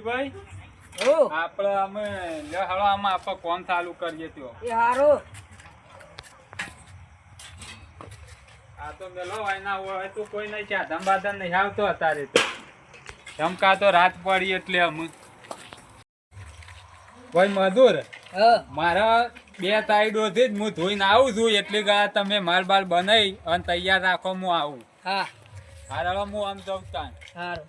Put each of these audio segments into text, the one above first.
ભાઈ સોતીભાઈ આપણે અમે લે આમાં આપણે કોમ ચાલુ કરીએ તો? એ હારો. આ તો મેલો વાયના હોય તો કોઈ નહીં ચાધમ બાધમ નહીં આવતો અત્યારે તો. ધમકા તો રાત પડી એટલે અમે કોઈ મધુર હા. મારા બે સાઈડોથી જ હું ધોઈને આવું છું એટલે ગયા તમે માલ બાલ બનાવી અને તૈયાર રાખો હું આવું. હા. હારે હું આમ જઉં તાન હારો.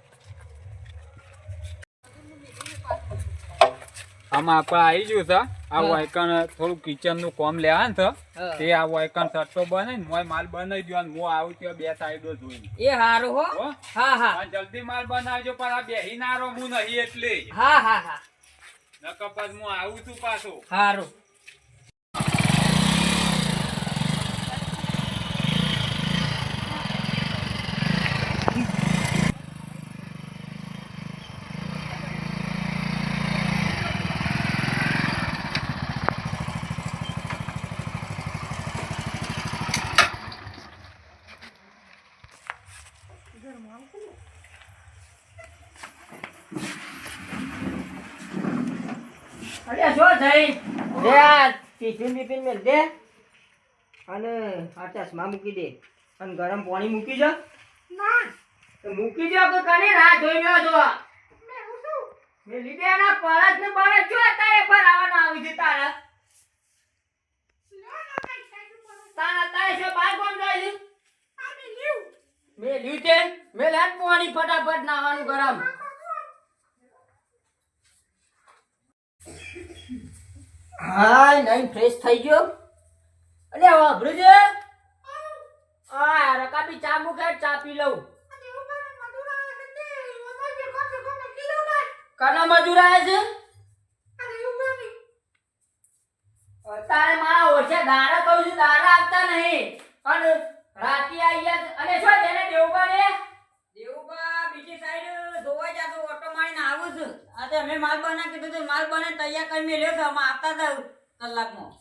આમાં આપણે આવી ગયું છે. આ હા. વાયકણ થોડું કિચનનું કોમ લેવા ને તે આ વાયકણ સટ્ટો બને ને મોય માલ બનાવી દો અને હું આવું ત્યાં બે સાઈડો જોઈને. એ હારો હો. હો? હા જલ્દી માલ બનાવજો પણ આ બેહી ના રહો હું નહીં એટલે. હા હા હા. નકર પછી હું આવું છું પાછો. હારો અરે શું થઈ લે આ ટિફિન બિફિન મેળ દે અને આ ચશ્મા મૂકી દે. અને ગરમ પાણી મૂકી જા. મૂકી દો કે કને રાહ જોઈ રહ્યો છો. મેં લીધે એના પરત ને પરત જો તારે ભરાવાનો આવી છે તારા. તારા તારે શું બાર કોણ જાય છે મે લીધે મે લેટ પાણી ફટાફટ નાવાનું ગરમ. હાય નહીં છે? ચા મૂકે, ચા પી લઉં. કના મજૂર આવે છે? તારે મારા ઓછા દાડા કહું છું દાડા આવતા નહીં. અને રાતી આવી અને શું તેને દેવબા રે દેવબા બીજી ધોવા જાતો ઓટો મારીને આવું છું. આ તો અમે માલ બના કીધું તો માલ બને તૈયાર કરી તો અમે આવતા હતા કલાકમાં.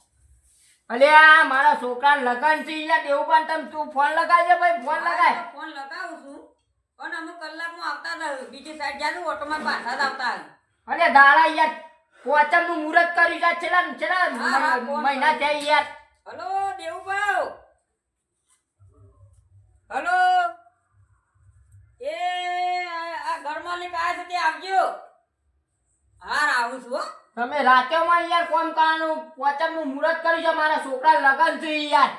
અલે આ મારા છોકરા લગન છે એટલે દેવું પણ તમે તું ફોન લગાવજે ભાઈ ફોન લગાય. ફોન લગાવું છું. પણ અમે કલાકમાં આવતા હતા બીજી સાઈડ જાતું ઓટોમાં પાછા જ આવતા અરે દાડા યાર પોચમનું મુહૂર્ત કર્યું છે છેલ્લા છેલ્લા મહિના થયા યાર. Hello દેવભાવ hello. એ આ ઘરમાં ને કાય છે તે આવજો. હાર આવું છું હો. તમે રાત્યોમાં યાર કોમ કાનું પોચમનું મુહૂર્ત કરી છે મારા છોકરા લગન છે યાર.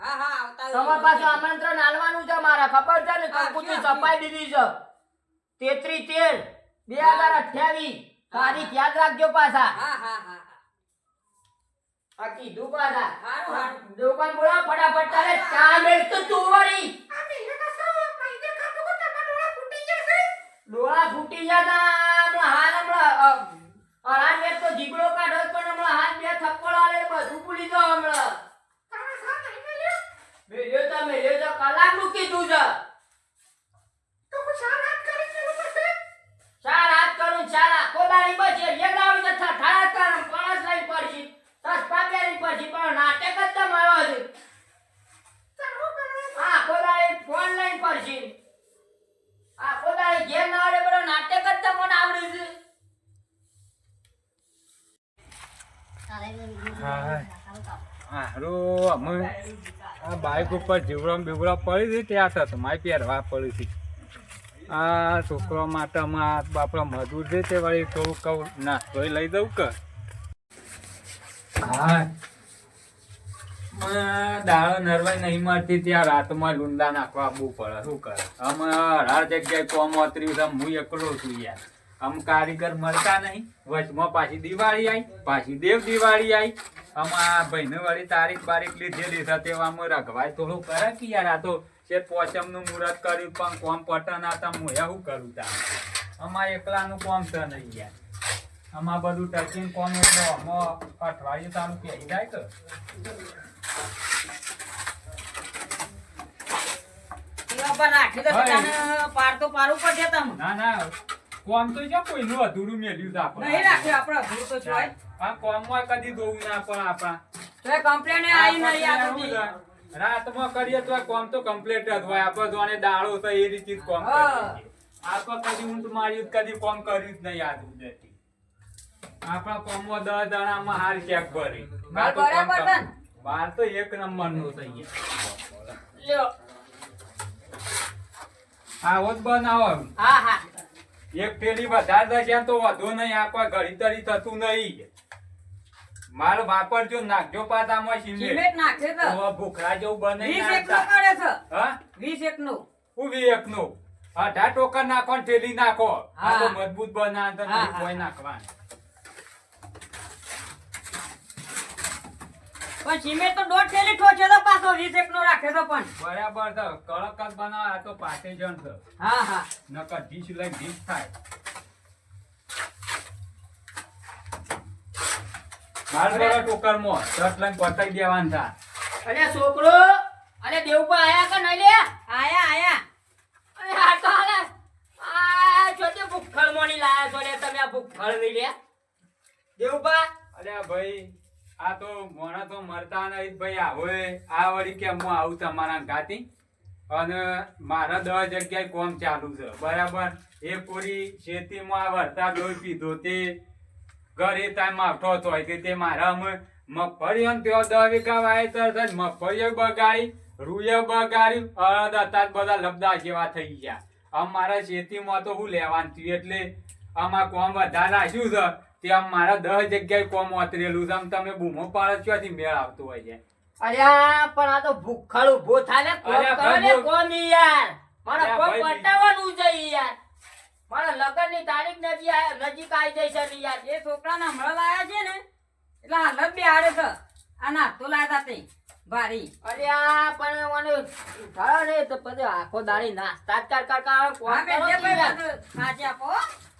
હા હા આવતા તમારા પાસે આમંત્રણ આલવાનું છે મારા ખબર છે ને? કંકુથી સપાઈ દીધી છે. તેત્રી તેર બે હજાર અઠ્યાવીસ તારીખ યાદ રાખજો પાછા. હા હા હા આ કીધું પાછા. હારું હારું. દુકાન બોલા ફટાફટ તારે ચા મેળ તો તું વળી. ડોળા ફૂટી જતા હમણાં હાલ હમણાં અરાન બે તો જીબડો કાઢો પણ હમણાં હાથ બે થપ્પડ આવે બધું ભૂલી દો હમણાં. મેલ્યો તો મેલ્યો તો કલાકનું કીધું છે ચાર હાથ કરું ચાર આખો દાડી બચે એક દાડી તો ઠાઠા કરું કળશ લઈ પડશે દસ પાપેરી પછી પણ નાટક જ તમારો છે આખો દાડી ફોન લઈને પડશે આખો દાડી ઘેર ના આવડે બરો નાટક જ તમને આવડે છે હારું અમે આ બાઇક ઉપર જીવડમ બીવડમ પડી હતી ત્યાં થતું મારી પહેરવા પડી હતી. આ છોકરો માટે અમે બાપડા મજૂર છે તે વળી થોડું કહું તોય લઈ દઉં કે. હા. દાળો નરવાઈ નહીં મળતી ત્યાં રાતમાં લુંડા નાખવા આવવું પડે. શું કરે? અમે હર જગ્યાએ કોમ ઓતર્યું છે હું એકલો છું યાર. આમ કારીગર મળતા નહીં. વચમાં પાછી દિવાળી આવી પાછી દેવ દિવાળી આવી આમાં ભાઈને વળી તારીખ બારીખ લીધેલી છે તેવામાં રઘવાય થોડું કરે કે યાર? આ તો છે પોચમનું મુહૂર્ત કર્યું પણ કોમ પટન હતા હું શું કરું તા આમાં એકલાનું કોમ છે નહીં યાર. આમાં બધું ટચિંગ કોમ એટલે આમાં અઠવાડિયું તારું કહી જાય કે? પાર તો પારું પડશે તમ. ના ના. કોમ તો જો કોઈનું અધૂરું મેલ્યું છે આપણે. નહીં રાખ્યું આપણે અધૂરું તો છે આ કોમમાં કદી દોવું ના પણ આપણા. તો કમ્પ્લેન આવી નહીં આ બધી રાતમાં કરીએ તો કોમ તો કમ્પ્લીટ જ હોય. આપણે જોને દાળો તો એ રીતે કોમ. કરીએ. છીએ. આ તો કદી ઊંટ માર્યું કદી કોમ કર્યું જ નહીં આ દૂધેથી આપણા કોમમાં દસ દાણામાં હાર ચેક ભરી? બાર તો એક નંબરનું? થઈ ગયા. આવો જ બનાવો. હા હા. એક પેલી વધારે દસ્યા તો વધુ નહીં. આ કોઈ ઘડીતરી થતું નહીં. માલ વાપરજો નાખજો પાતામાં સિમેન્ટ. નાખે તો. ભૂખરા જેવું બને વીસ એક નો કરે છે. હા? એક નું ઊભી એક નો અઢાર ટોકન નાખો ને થેલી નાખો. આ તો મજબૂત બના તો હા, હા. કોઈ નાખવાનું. પણ સિમેન્ટ તો દોઢ થેલી ઠોચે તો પાછો વીસ એક નો રાખે તો પણ. બરાબર છે કડક જ બનાવે આ તો પાસે જણ છે. હા હા. નકર ઢીસ લઈ ઢીસ થાય. માર બરો ટોકરમાં દસ લઈને પતાઈ દેવાન થા અરે છોકરો અરે દેવપા આયા કે નહીં લે? આયા આયા. અરે આ તો આ જોતે ભૂખળ મોની લાયા છો લે તમે આ ભૂખળ નહીં લે દેવપા અરે ભાઈ આ તો મોણા તો મરતા નહીં ભાઈ આવો આ વળી કે હું આવું તમારા ગાતી? અને મારા દસ જગ્યાએ કોમ ચાલુ છે. બરાબર? એ પૂરી ખેતીમાં આ વરસાદ હોય પીધો તે ઘરે ટાઈમ આવતો હોય કે તે મારા અમે મગફળી અને તેઓ દસ વીઘા વાવેતર છે મગફળીઓ બગાડી રૂએ બગાડી, અડદ હતા બધા લબદા જેવા થઈ ગયા. આમ મારા ખેતીમાં તો હું લેવાનું થયું એટલે આમાં કોમ વધારે રાખ્યું છે. તે આમ મારા દસ જગ્યાએ કોમ ઓતરેલું છે. આમ તમે બૂમો પાડો ચોથી મેળ આવતો હોય છે. અરે પણ આ તો ભૂખળ ઊભો થાય ને. કોમ ને કોમ યાર. મારા કોમ પટાવવાનું છે યાર. મારા લગનની તારીખ નજીક નજીક આવી જઈ છે યાર. એ છોકરાને હમણાં લાયા છે ને એટલે હાલ જ આડે છે. આના નાસ્તો લાયા તે ભારી. અરે આ પણ મને ઉઠાડો ને તો પછી આખો દાડી નાસ્તા જ કર કર કર કોમ કરો યાર. આપો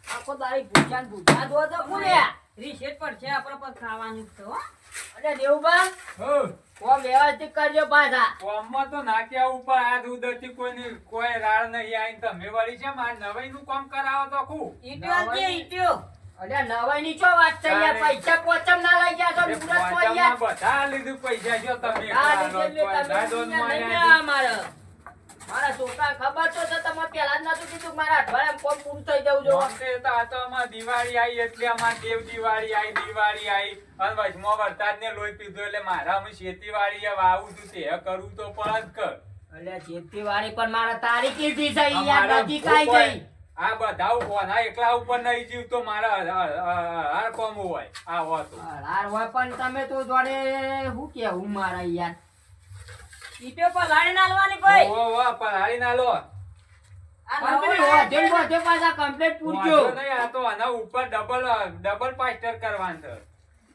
આખો દાડી ભૂચાન ભૂચા દો તો પૂર્યા રીસેટ પર છે આપણે પર ખાવાનું છે હો. અરે દેવબા હો. કોમ વ્યવસ્થિત કરજો પાછા. કોમમાં તો નાખ્યા ઉપર આ દૂધથી કોઈની કોઈ રાળ નહીં આઈ તમે વળી છે મારે નવાઈનું કામ કરાવો તો ખુ. ઈટ્યો કે ઈટ્યો? અરે નવાઈ ની ચો વાત થઈ? યાર પૈસા પોચમ ના લઈ ગયા તો મુરત કોઈ યાર. બધા લીધું પૈસા જો તમે. આ લીધે તમે અમારે. મારા. છોકરા ખબર તો છે તમે પહેલા જ નતું કીધું મારા દિવાળી આવી એટલે અમાર દેવ દિવાળી આવી દિવાળી આવી અને વચમાં વરસાદને લોહી પીધો એટલે મારા અમે ખેતીવાડી વાવું છું તે કરવું તો પણ જ કર. અલ્યા ખેતીવાડી પણ મારા તારીખ કીધી છે યાર નજીક આવી ગઈ આ બધા કોના એકલા ઉપર નહીં જીવતો મારા હાર કોમ હોય. આ હોતો હાર હોય પણ તમે તો જોડે શું કેવું મારા યાર? ઈટ્યો પર લાડી નાલવાની ભાઈ. ઓ ઓ પલાળી ના લો આ નવો કમ્પ્લીટ લાયા હોધે છે. હોધે પાછા કમ્પ્લીટ પૂરજો નહીં, આ તો આના ઉપર ડબલ ડબલ પાસ્ટર કરવાનું છે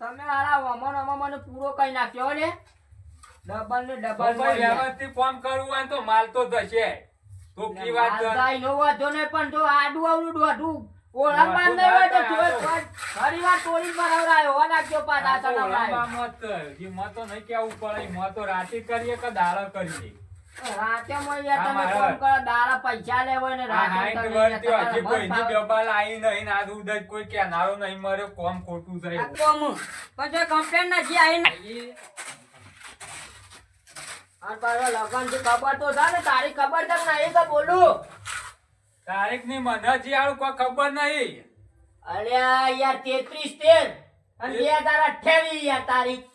તમે આલા વમન વમન પૂરો કઈ નાખ્યો લે ડબલ ને ડબલ વ્યવસ્થિત કામ કરવું હોય તો માલ તો થશે તો કી વાત કર. નો વાંધો નહીં, પણ જો આડું આવડું દોઢું ઓળા દોઢું બાંધ હોય તો. ફરી વાર મરાવરાયો, હો નાખજો પાછા મત કર. તો નહીં કેવું પડે તો રાતે કરીએ કે દાડો કરીએ રાતે માં તમે મારા- કરો, દાડા પૈસા લેવાય ને રાતે હાઈટ તમે યાર વર્ષથી હજી તમારા કોઈની ડબલ આવી નહીં ને દૂધ જ કોઈ કેનારો નહીં મર્યો કોમ ખોટું આ કોમ પણ કમ્પ્લેન નથી આવી અને પાછા લગનથી ખબર તો થાય ને તારી ખબર છે કે નહીં કે બોલું. તારીખની મને જી આવું કોઈ ખબર નહીં. અલ્યા યાર તેત્રીસ તેર. અને બે હજાર અઠ્યાવીસ યાર તારીખ.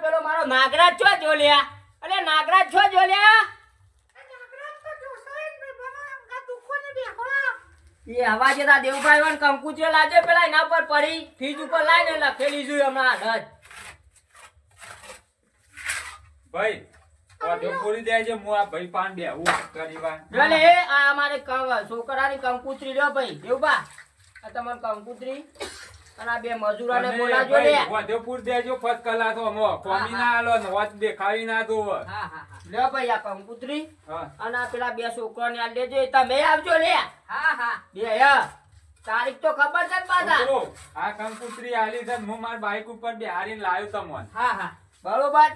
પેલો મારો નાગરાજ છો જો લ્યા અલે નાગરાજ છો જો લ્યા. એ હવા જતા દેવભાઈ વાન કંકુચે લાજે પેલા એના પર પડી ફીજ ઉપર લાઈને લખેલી જોઈ હમણાં હાલ ભાઈ પૂરી દેજે હું આ ભાઈ પાન બેહું કરી વાર. જો આ અમારે ક- છોકરાની કંકુત્રી લ્યો ભાઈ દેવબા આ તમારી કંકુત્રી. અને આ બે મજૂરોને બોલાજો લે ભાઈ દેજો ફર્સ્ટ ક્લાસ હમો કોમી ના આલો ને વચ દેખાવી ના દો હા હા હા. ભાઈ આ કંકુત્રી. અને આ પેલા બે છોકરાને આ લેજો તમે આવજો લે. હા હા. બે યા તારીખ તો ખબર છે પાછા? આ કંકુતરી આલી છે હું માર બાઈક ઉપર બેહારીને લાવ્યો તમોન. હા હા. બરોબર.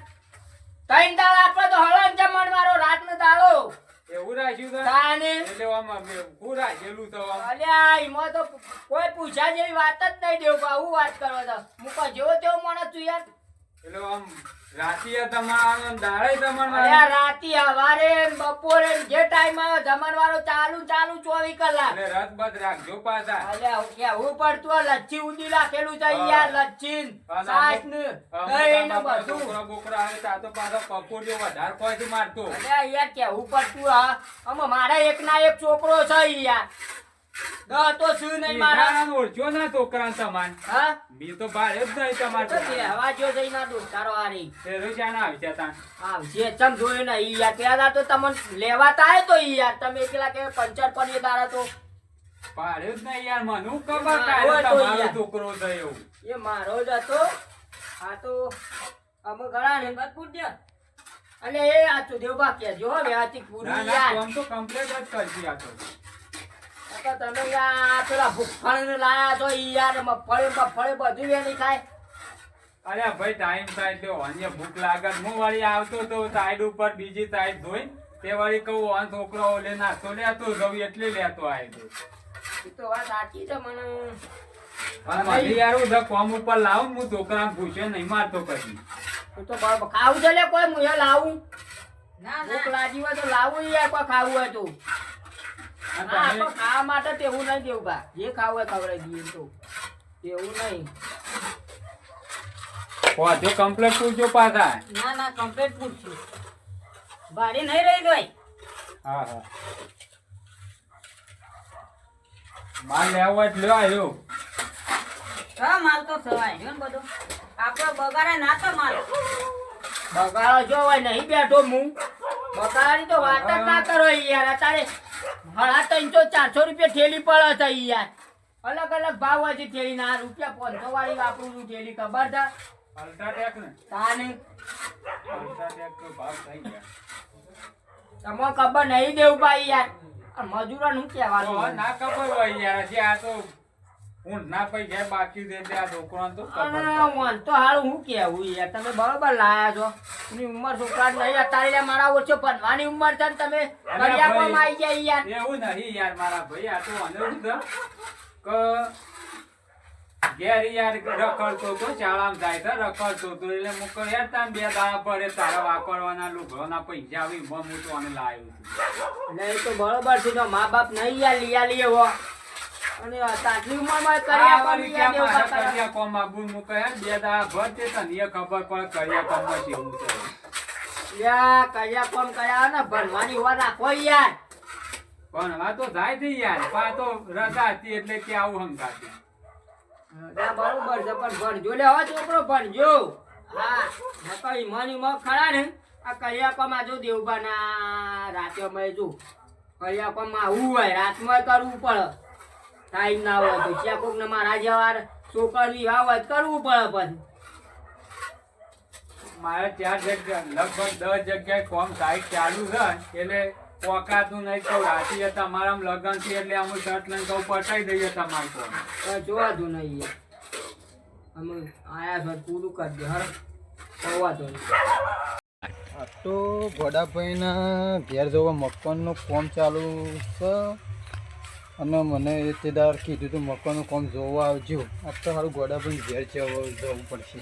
ત્રણ દાડા આપણે તો હળન જમણ મારો રાતનો દાડો. એવું રાખ્યું છે તાને? એટલે આમ અમે હું રાખેલું તો આમ. અલ્યા ઈમાં તો કોઈ પૂછા જેવી વાત જ નહીં દેવ બા હું વાત કરો તો. મુકો જેવો તેવો માણસ છું યાર. એટલે આમ રાતીએ તમારે આમ દાડે તમારે અરે રાતી હવારે બપોરે જે ટાઈમ આવે જમણવારો ચાલુ ચાલુ ચોવીસ કલાક. એટલે રસ બસ રાખજો પાછા. અલ્યા કેવું પડતું આ લચ્છી ઊંધી રાખેલું છે યાર લચ્છી ને, અને છાશ અમુક- ને, દહીં ને બધું. છોકરા બોકરા આવે તા તો પાછો કપૂર જેવો કોઈ મારતો. યાર કેવું પડતું હા આમાં મારા એક ના એક છોકરો છે યાર. દસ તો શું નહીં મારા? ઓળખ્યો ના છોકરા તમારે? હા? બી તો ભાડે જ નહીં તમારે તો જો જઈ ના દોસ્તારો હારી. ફેરો શાના આવશે તાન આવશે ચમ જોયું ને ઈ યાર પેલા તો તમને લેવા તાય તો ઈ યાર. તમે પેલા કે પંચર પડીએ તારા તો. ભાડે જ નહીં યાર મને હું ખબર ના, કાલે હોય તો તમારો છોકરો થયો. એ મારો જ હતો. આ તો અમે ઘણા ને બસ પૂછજો અને એ આ તો દેવબા કે જો હવે આથી પૂરી યાર. તો કમ્પ્લીટ જ કરજી આ તો. તમે યાર પેલા ભૂખણ લાયા છો યાર મફળે મફળે બધું એ ખાય. અરે ભાઈ ટાઈમ થાય તો અન્ય ભૂખ લાગે હું વળી આવતો તો સાઈડ ઉપર બીજી સાઈડ ધોઈ તે વળી કહું અન છોકરો ઓલે નાસ્તો લેતો જવું એટલે લેતો આવ્યો એ તો વાત સાચી છે મને. અને મને યાર હું જો કોમ ઉપર લાવું હું છોકરાને પૂછે નહીં મારતો પછી. હું તો બરાબર ખાવું છે લે કોઈ હું એ લાવું. ના ભૂખ લાગી હોય તો લાવું યાર કોઈ ખાવું હોય તો. ખાવા માટે તેવું નહીં દેવું બા જે ખાવું હોય ખવડાવી દઈએ તો. એવું નહીં. પહોંચ્યો કમ્પ્લીટ પૂછજો પાછા. ના ના કમ્પ્લીટ પૂછશું ભારે નહીં રહી ગઈ. હા હા. માલ લેવો હોય લ્યો આવ્યો હા માલ તો સવાય. ને બધો. આપણો બગાડે ના તો માલ. બગાડો જો હોય નહીં બેઠો હું. બગાડી તો વાત જ ના કરો યાર. અત્યારે હળા ત્રણસો ચારસો રૂપિયા થેલી પડે છે યાર. અલગ અલગ ભાવ હોય છે થેલી ના રૂપિયા પાંચસો વાળી વાપરું છું થેલી ખબર છે? તમે ખબર નહીં દેવું ભાઈ યાર. મજૂરો નું કહેવાનું? ના ખબર હોય યાર આ તો હું પૈ ગયા બાકી દે તે આ છોકરાને તો ખબર અને પડે. મન તો હારું હું કેવું યાર? તમે બરોબર લાયા છો. એની ઉંમર છોકરા નહીં અત્યારે મારા ઓછો ભણવાની ઉંમર છે તમે અરે આવી જાય યાર. એવું નહીં યાર મારા ભાઈ આ તો મને કે ઘેર યાર રખડતો તો શાળામાં જાય તો રખડતો તો એટલે હું કહું યાર તાન બે દાડા પડે તારા વાપરવાના લુગડાના પૈસા આવી હું તો અને લાવ્યો છું. એટલે તો બરોબર છે તો મા બાપ નહીં યાર લીયા લીએ હો. અને તાટલી ઉંમરમાં કર્યા પણ મારે. કરિયા કોમ કહે બે ભર તે તને ખબર કરિયા છે કોમ ને ભણવાની હોવા રાખો યાર. પણ તો જાય છે યાર પણ તો રજા હતી એટલે કે આવું હંગાતી. ના, બરોબર છે પણ ભણજો લે હો છોકરો ભણજો. હા નકર ઈમાન ઈમાન ખરા ને. આ કયા કોમ આજો દેવબાના રાતે અમે જો કયા કોમ આવું હોય રાતમાં કરવું પડે. ટાઈમ ના હોય તો ત્યાં કોક ને મારા જવાર છોકરી વાવ કરવું પડે પછી. મારે ચાર જગ્યા લગભગ દસ જગ્યાએ કોમ સાઈડ ચાલુ છે. એટલે પોકાતું નહીં તો રાતીએ તમારા લગન છે એટલે અમે શર્ટ લઈને કહું પટાઈ દઈએ તમારું કોમ. જોવાતું નહીં અમે આયા છો પૂરું કરી દે હર જોવા નહીં. આ તો ગોડાભાઈના ઘેર જવા મકાનનું ફોન ચાલુ છે. અને મને એ તે દાર કીધું હતું મકાનનું કામ જોવા આવજો. આ તો સારું ગોડાભાઈ ઘેર છે હવે જવું પડશે.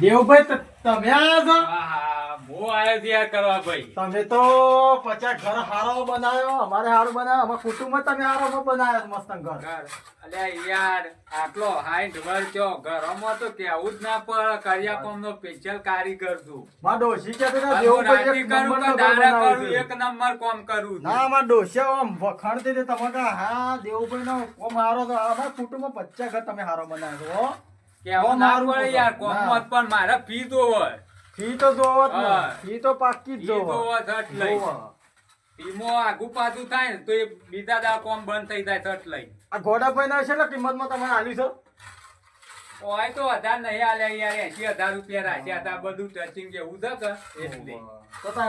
દેવભાઈ ત- તમે આયા છો? આવ્યો કરવા ભાઈ. તમે તો પચાસ ઘર હારો બનાવ્યો અમારે હારું બનાવ્યો અમારા કુટુંબમાં તમે હારો બનાવ્યો મસ્ત ઘર. ઘર. યાર આટલો હાઈટ વર્ષો ઘરોમાં તો કેવું જ ના પડે કરિયા કોમનો સ્પેશિયલ કારીગર છું. મારા ડોશી કહેતો હતો, અને હું દેવભાઈ રાતી એક કરું નંબરનો કે ઘર દાડા બનાવ્યો કરું એક નંબર કોમ કરું ના મારા ડોશિયા આમ વખાણતી હતી તમે હા નો કોમ હારો તો અમારા કુટુંબમાં પચાસ ઘર તમે હારો બનાવ્યો કેવું કોમ ના. યાર કોમમાં પણ મારે ફી તો હોય. ફી તો જોવો જ ને. હા. તો પાકી જ ફી તો જોવો હોય શર્ટ લઈ. ઈમો આગુ પાછું થાય ને તો એ બીજા દા કોમ બંધ થઈ જાય શર્ટ લઈ. આ ગોડાભાઈ ના છે કિંમતમાં તમે આલી છો? હોય તો હજાર નહીં આલે યાર એસી હજાર રૂપિયા રાખ્યા હતા બધું ટચિંગ જેવું છે કે? એટલે. તો તો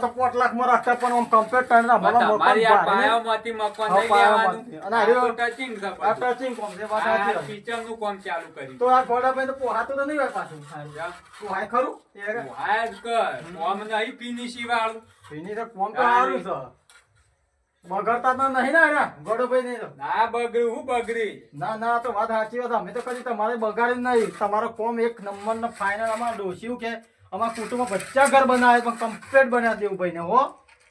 તો પોટ લાખમાં રાખતા પણ આમ કમ્પ્લીટ કરીને અમારા મકાન તમારી આ ભાડે ને- પાયામાંથી મકાન નહીં લેવાનું. અને આ ટચિંગ છે આ ટચિંગ કોમ છે વાત આ વાત. કામ ચાલુ કરી તો આ ગોડાભાઈ તો પોહાતું તો નહીં હોય પાછું? પોહાય ખરું. વાય જ કર. કોમ નહીં ફિનિશી વાળું કોમ તો સારું છે. બગડતા તો નહીં ને એના. ગોડોભાઈ નહીં તો. ના બગડી હું બગડી. ના ના તો વાત સાચી વાત. અમે તો કદી તમારે બગાડી નહીં. તમારો કોમ એક નંબર નો ફાઇનલ અમારે ડોસ્યું કે અમારા કુટુંબમાં બચ્ચા ઘર બનાવે પણ કમ્પ્લીટ બનાવી દેવું ભાઈ ને હો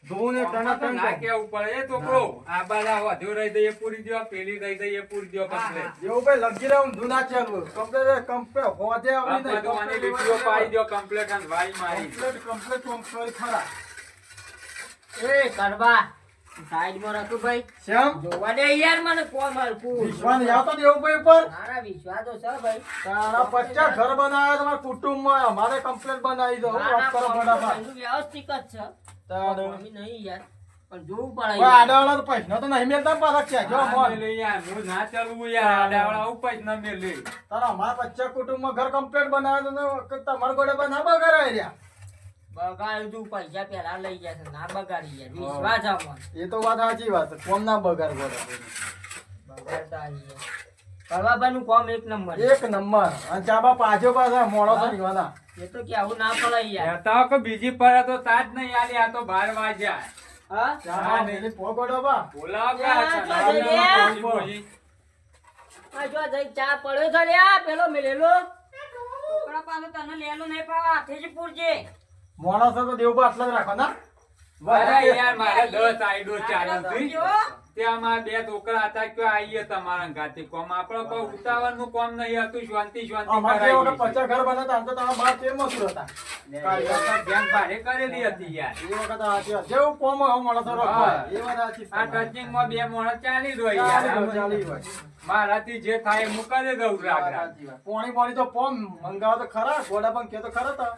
ધોવું ટણા ટણ ના કેવું પડે. એ છોકરો આ બાજુ વધુ રહી દઈએ પૂરી દો પેલી રહી દઈએ પૂરી દો કમ્પ્લેટ જેવું ભાઈ લગી રહ્યું ઊંધું ના ચાલવું કમ્પ્લીટ કમ્પ્લીટ હોજે આવડી બધું આની લીટીઓ પાડી દો કમ્પ્લેટ અને વાઈ મારી. કમ્પ્લીટ કમ્પ્લીટ કોમ ખરા. એ કરવા સાઈડમાં રાખો ભાઈ. શ્યામ જોવા દે યાર મને કોમ હલકું વિશ્વાસ આવતો દેવું ભાઈ ઉપર. મારા વિશ્વાસ તો છે ભાઈ. તારા પચ્ચા ઘર બનાવ્યા તમારા કુટુંબમાં અમારે કમ્પ્લીટ બનાવી દો. વાત કરો ફટાફટ. વ્યવસ્થિત જ છે. તારે. નહીં યાર પણ જોવું પડે આડાવાળા તો પૈસા તો નહીં મેલતા પાછા ક્યાં? જો મોન. યાર હું ના ચાલવું યાર. આડાવાળા આવું પૈસા મેલે તારા અમારા પચ્ચા કુટુંબમાં ઘર કમ્પ્લીટ બનાવે તો તમારા પર ના બગાડાય બગાડ્યું પૈસા પેલા લઈ ગયા છે ના બગાડી યાર વિશ્વાસ આમાં. એ તો વાત સાચી વાત. કોમ ના બગાડ બગાડતા યાર કોમ એક નંબર એક નંબર. અને ચાબા પાછો પાછા મોડો તો નીવાના એ તો કેવું ના પડે યાર. કહેતા કે બીજી પર તો તાજ નહીં આલી આ તો બાર વાગ્યા. હા? પોગોડો બા બોલાવ કા. બોલી. આ ચા પડ્યો છે લ્યા પેલો મેલેલો. છોકરા પાછું તને લેલો નહીં પાવા હાથે જ પૂરજે. મોણસ તો દેવ આટલા જ રાખો ના? અરે યાર મારે દસ આઈડો ચાલે છે. જો. બે છોકરા હતા કે આઈએ તમારા ગાતી કોમ. આપણે કોઈ ઉતાવળનું કોમ નહીં હતું શાંતિ શાંતિ અમારે જે વખત કરાવી પચાસ ઘર બનાવતા તો તમારા બાર તેર મજૂર હતા? ધ્યાન ભારે કરેલી હતી યાર. એ વખત આ જેવું કોમ હોય એવું એ વાત આ ટચિંગમાં બે મોણા ચાલી ચાલી યાર. ચાલી હોય. મારાથી જે થાય હું કરી દઉં રાગ રાગ. પોણી પોણી તો પોમ. મંગાવો તો ખરા ગોડા પણ કે તો ખરા તા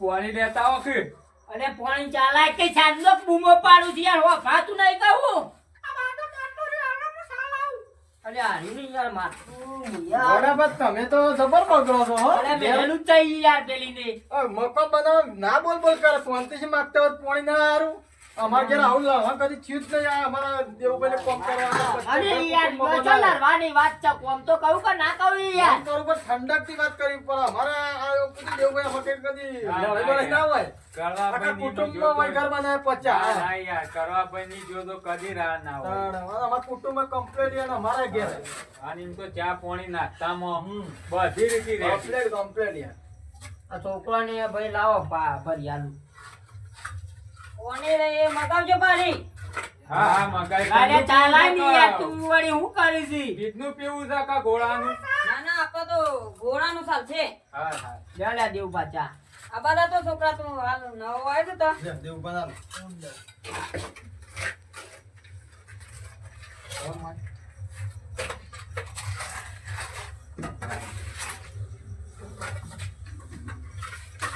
પાણી લેતા આવો કે? અને પાણી ચાલાય કે સાંજનો બૂમો પાડું છું યાર હો ભાતું નહીં કહું. અરે હારી યાર માથું યાર. તમે તો જબર બગડો છો હો. અરે મેલેલું જ થઈ યાર પેલી ને અ, બનાવ ના બોલ બોલ કરે શાંતિથી માંગતા હોય પોણી ના હારું. અમારે ઘેર આવું લાવવા કદી થયું જ નહીં અમારા દેવુભાઈને કોમ કરવા. અરે યાર બચો લડવાની વાત છે. કોમ તો કહું કે ના કહું યાર. ઠંડકથી વાત કરવી પડે. અમારે આ બધું દેવુભાઈ હોટેલ કદી. હા, લડાઈ હા, બડાઈ ના હોય. કરવા આખા ભાઈ હોય ઘર બનાવે પચાસ. ના યાર. કરવા ભાઈ ની જો તો કદી રાહ ના હોય. અમારા કુટુંબમાં કમ્પ્લીટ અને અમારા ઘેર. અને એમ તો ચા પાણી નાસ્તા માં બધી રીતે. કમ્પ્લીટ કમ્પ્લીટ યાર. આ છોકરાને ભાઈ લાવો પા ભરિયાલું કોને રે મગાવજો પાણી. હા હા મગાઈ અરે ચાલાયની યાર તું વળી હું કરી છી? બીજનું પીવું છે કા ઘોડાનું ના ના આપા તો ઘોડાનું ચાલશે હા હા લે લે દેવ પાછા આ બધા તો છોકરા તું હાલ નવો આવ્યો તો. દેવ દેવું બનાવ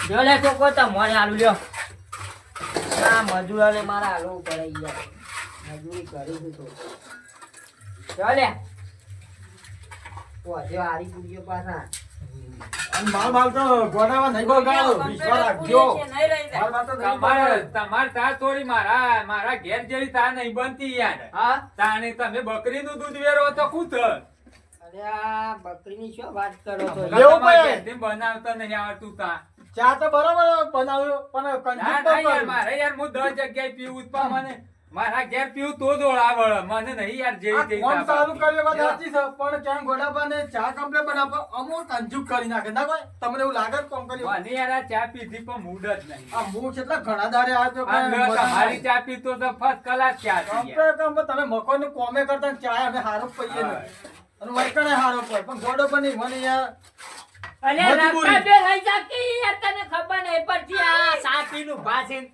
લ્યો લે છોકરો તમારે આલુ લ્યો. આ મજૂરોને મારે આલવું પડે યાર. મજૂરી કરી છે તો. લ્યો પોતે હારી પૂરીઓ પાછા. માલ માલ તો ગોડામાં નહીં બગાડો વિશ્વાસ રાખજો. નહીં રહી જાય. માલ માલ તો નહીં તમારે બગાડો. તાર થોડી મારા મારા ઘેર જેવી તા નહીં બનતી યાર. હા? તાને તમે બકરીનું દૂધ વેરો તો કું થત? અરે આ બકરીની શું વાત કરો છો? બનાવતા નહીં આવડતું તા ચા તો બરાબર બનાવ્યો પણ ના કંજૂસ ના યાર મારે યાર હું દસ જગ્યાએ પીવું પણ મને મારા ઘેર પીવું તો દોડાવળ મને નહીં યાર જેવી તેવી કોમ તાપ કર્યો વાત? સાચી છે પણ ક્યાં ગોડાબાને ચા કમ્પ્લેટ બનાવો અમો કંજૂસ કરી નાખે. ના કોઈ તમને એવું લાગે કોમ કર્યું? મને યાર આ ચા પીધી પણ મૂડ જ નહીં. આ હું કેટલા ઘણા દારે આવ્યો તો નહીં. ચા પીતો તો ફર્સ્ટ ક્લાસ ચા. કમ્પ્લેટ કામ તમે ને કોમે કરતા ને ચા અમે હારો પઈએ. અને વૈકણે હારો પડે પણ ગોડો પણ નહીં મને યાર મજબૂરી. રસ્તા બે રહી જાતી તને ખબર નહીં પડતી આ સાપીનું ભાષણ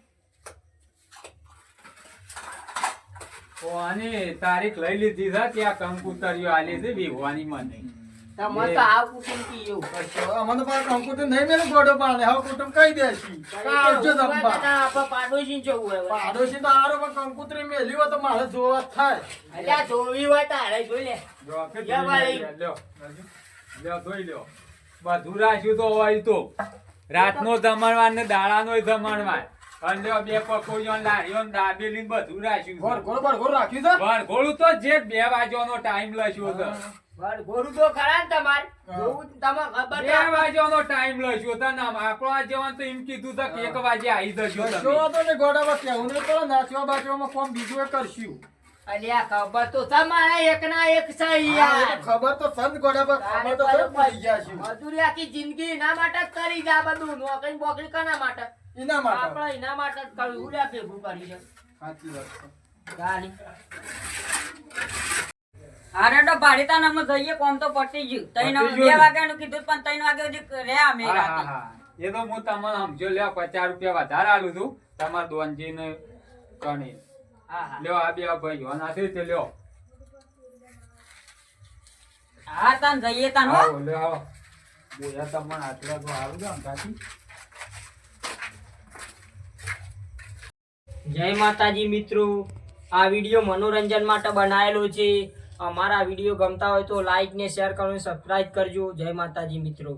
ઓ, આની તારીખ લઈ લીધી છે ત્યાં કંકુતરીઓ આલી છે વિહવાની મને. તમે તો આવ કુટુંબ કી એવું અમને પાસે કંકુતરી નહીં મેલું ગોડો પાડે. હવે કુટુંબ કહી દેશી. આવજો જમવા. આપણા પાડોશી જવું હોય પાડોશી તો હારો પણ કંકુતરી મેલી હોય તો મારે જોવા થાય. અલ્યા જોવી હોય તારે જોઈ લે. ધોઈ લ્યો. બધું રાખ્યું તો હોય તો. રાતનો જમણવાર ને દાડાનો જમણવાર. અને બે પકોડીઓ લારીઓ દાબેલી બધું રાખ્યું રાખ્યું છે? તો જે બે વાગ્યાનો ટાઈમ લખ્યો છે પણ તો ખરા ને તમાર? હા. ખબર બે વાગ્યાનો ટાઈમ લઈશું તો ના આપણો આ જવાન તો એમ કીધું તો કે એક વાગે આવી જજો તમે. તો ને ગોડામાં કેવું નહીં પડે નાચવા બાચવામાં કોમ બીજું એ કરશું? અલ્યા ખબર તો તમારા એકના એક છે હા, યાર. તો ખબર તો સંત ગોડા પર ખબર તો સર પડી ગયા છે. મજૂરી આખી જિંદગી એના માટે જ કરી છે બધું. નોકરી બોકરી કના માટે? એના માટે. આપણે એના માટે જ કર્યું. ઉડ્યા ભેગું કરી છે સાચી વાત છે. ગાડી. અરે તો પાડીતાનામાં જઈએ કોમ તો પટી ગયું. ત્રણ બે ને? વાગ્યાનું કીધું પણ ત્રણ વાગે સુધી રહ્યા અમે રાતે. એ તો હું તમને સમજો લ્યો પચાસ રૂપિયા વધારે આલું છું. તમારા દોનજીને કણી લ્યો આ બે ભાઈઓ નાખી તે લ્યો. હા તાન જઈએ તાન હો. લ્યો આવો બોયા તમને આટલા તો આવું છે કાકી. જય માતાજી મિત્રો. આ વીડિયો મનોરંજન માટે બનાવેલો છે. અમારા વીડિયો ગમતા હોય તો લાઈક ને શેર કરો સબસ્ક્રાઈબ કરજો. જય માતાજી મિત્રો.